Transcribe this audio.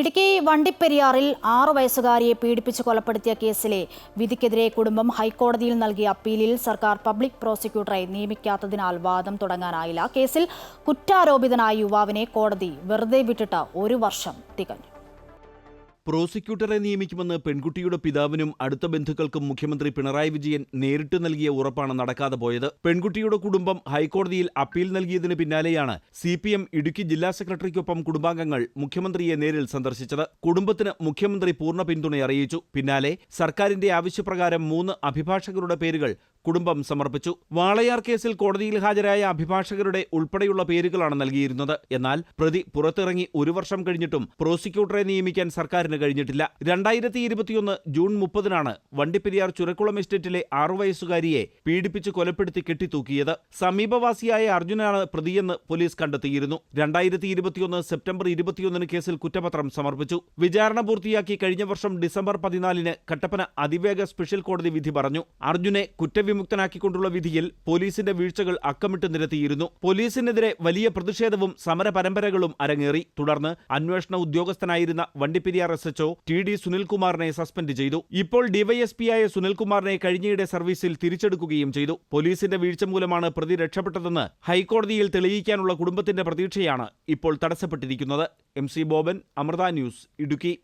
ഇടുക്കി വണ്ടിപ്പെരിയാറിൽ ആറു വയസ്സുകാരിയെ പീഡിപ്പിച്ച് കൊലപ്പെടുത്തിയ കേസിലെ വിധിക്കെതിരെ കുടുംബം ഹൈക്കോടതിയിൽ നൽകിയ അപ്പീലിൽ സർക്കാർ പബ്ലിക് പ്രോസിക്യൂട്ടറെ നിയമിക്കാത്തതിനാൽ വാദം തുടങ്ങാനായില്ല. കേസിൽ കുറ്റാരോപിതനായ യുവാവിനെ കോടതി വെറുതെ വിട്ടിട്ട് ഒരു വർഷം തികഞ്ഞു. പ്രോസിക്യൂട്ടറെ നിയമിക്കുമെന്ന് പെൺകുട്ടിയുടെ പിതാവിനും അടുത്ത ബന്ധുക്കൾക്കും മുഖ്യമന്ത്രി പിണറായി വിജയൻ നേരിട്ട് നൽകിയ ഉറപ്പാണ് നടക്കാതെ പോയത്. പെൺകുട്ടിയുടെ കുടുംബം ഹൈക്കോടതിയിൽ അപ്പീൽ നൽകിയതിന് പിന്നാലെയാണ് സി ഇടുക്കി ജില്ലാ സെക്രട്ടറിക്കൊപ്പം കുടുംബാംഗങ്ങൾ മുഖ്യമന്ത്രിയെ നേരിൽ സന്ദർശിച്ചത്. കുടുംബത്തിന് മുഖ്യമന്ത്രി പൂർണ പിന്തുണ അറിയിച്ചു. പിന്നാലെ സർക്കാരിന്റെ ആവശ്യപ്രകാരം മൂന്ന് അഭിഭാഷകരുടെ പേരുകൾ കുടുംബം സമർപ്പിച്ചു. വാളയാർ കേസിൽ കോടതിയിൽ ഹാജരായ അഭിഭാഷകരുടെ ഉൾപ്പെടെയുള്ള പേരുകളാണ് നൽകിയിരുന്നത്. എന്നാൽ പ്രതി പുറത്തിറങ്ങി ഒരു വർഷം കഴിഞ്ഞിട്ടും പ്രോസിക്യൂട്ടറെ നിയമിക്കാൻ സർക്കാരിന് കഴിഞ്ഞിട്ടില്ല. രണ്ടായിരത്തി ഇരുപത്തിയൊന്ന് ജൂൺ മുപ്പതിനാണ് വണ്ടിപ്പെരിയാർ ചുരക്കുളം എസ്റ്റേറ്റിലെ ആറു വയസ്സുകാരിയെ പീഡിപ്പിച്ച് കൊലപ്പെടുത്തി കെട്ടിത്തൂക്കിയത്. സമീപവാസിയായ അർജുനാണ് പ്രതിയെന്ന് പോലീസ് കണ്ടെത്തിയിരുന്നു. രണ്ടായിരത്തി ഇരുപത്തിയൊന്ന് സെപ്റ്റംബർ ഇരുപത്തിയൊന്നിന് കേസിൽ കുറ്റപത്രം സമർപ്പിച്ചു. വിചാരണ പൂർത്തിയാക്കി കഴിഞ്ഞ വർഷം ഡിസംബർ പതിനാലിന് കട്ടപ്പന അതിവേഗ സ്പെഷ്യൽ കോടതി വിധി പറഞ്ഞു. അർജുനെ കുറ്റവിമുക്തനാക്കിക്കൊണ്ടുള്ള വിധിയിൽ പോലീസിന്റെ വീഴ്ചകൾ അക്കമിട്ട് നിരത്തിയിരുന്നു. പോലീസിനെതിരെ വലിയ പ്രതിഷേധവും സമര പരമ്പരകളും അരങ്ങേറി. തുടർന്ന് അന്വേഷണ ഉദ്യോഗസ്ഥനായിരുന്ന Vandiperiyar S HO T D സുനിൽകുമാറിനെ suspend ചെയ്തു. ഇപ്പോൾ ഡിവൈഎസ്പിയായ സുനിൽകുമാറിനെ കഴിഞ്ഞയിടെ സർവീസിൽ തിരിച്ചെടുക്കുകയും ചെയ്തു. പോലീസിന്റെ വീഴ്ച മൂലമാണ് പ്രതി രക്ഷപ്പെട്ടതെന്ന് ഹൈക്കോടതിയിൽ തെളിയിക്കാനുള്ള കുടുംബത്തിന്റെ പ്രതീക്ഷയാണ് ഇപ്പോൾ തടസ്സപ്പെട്ടിരിക്കുന്നത്. M C Boban Amrita news Idukki.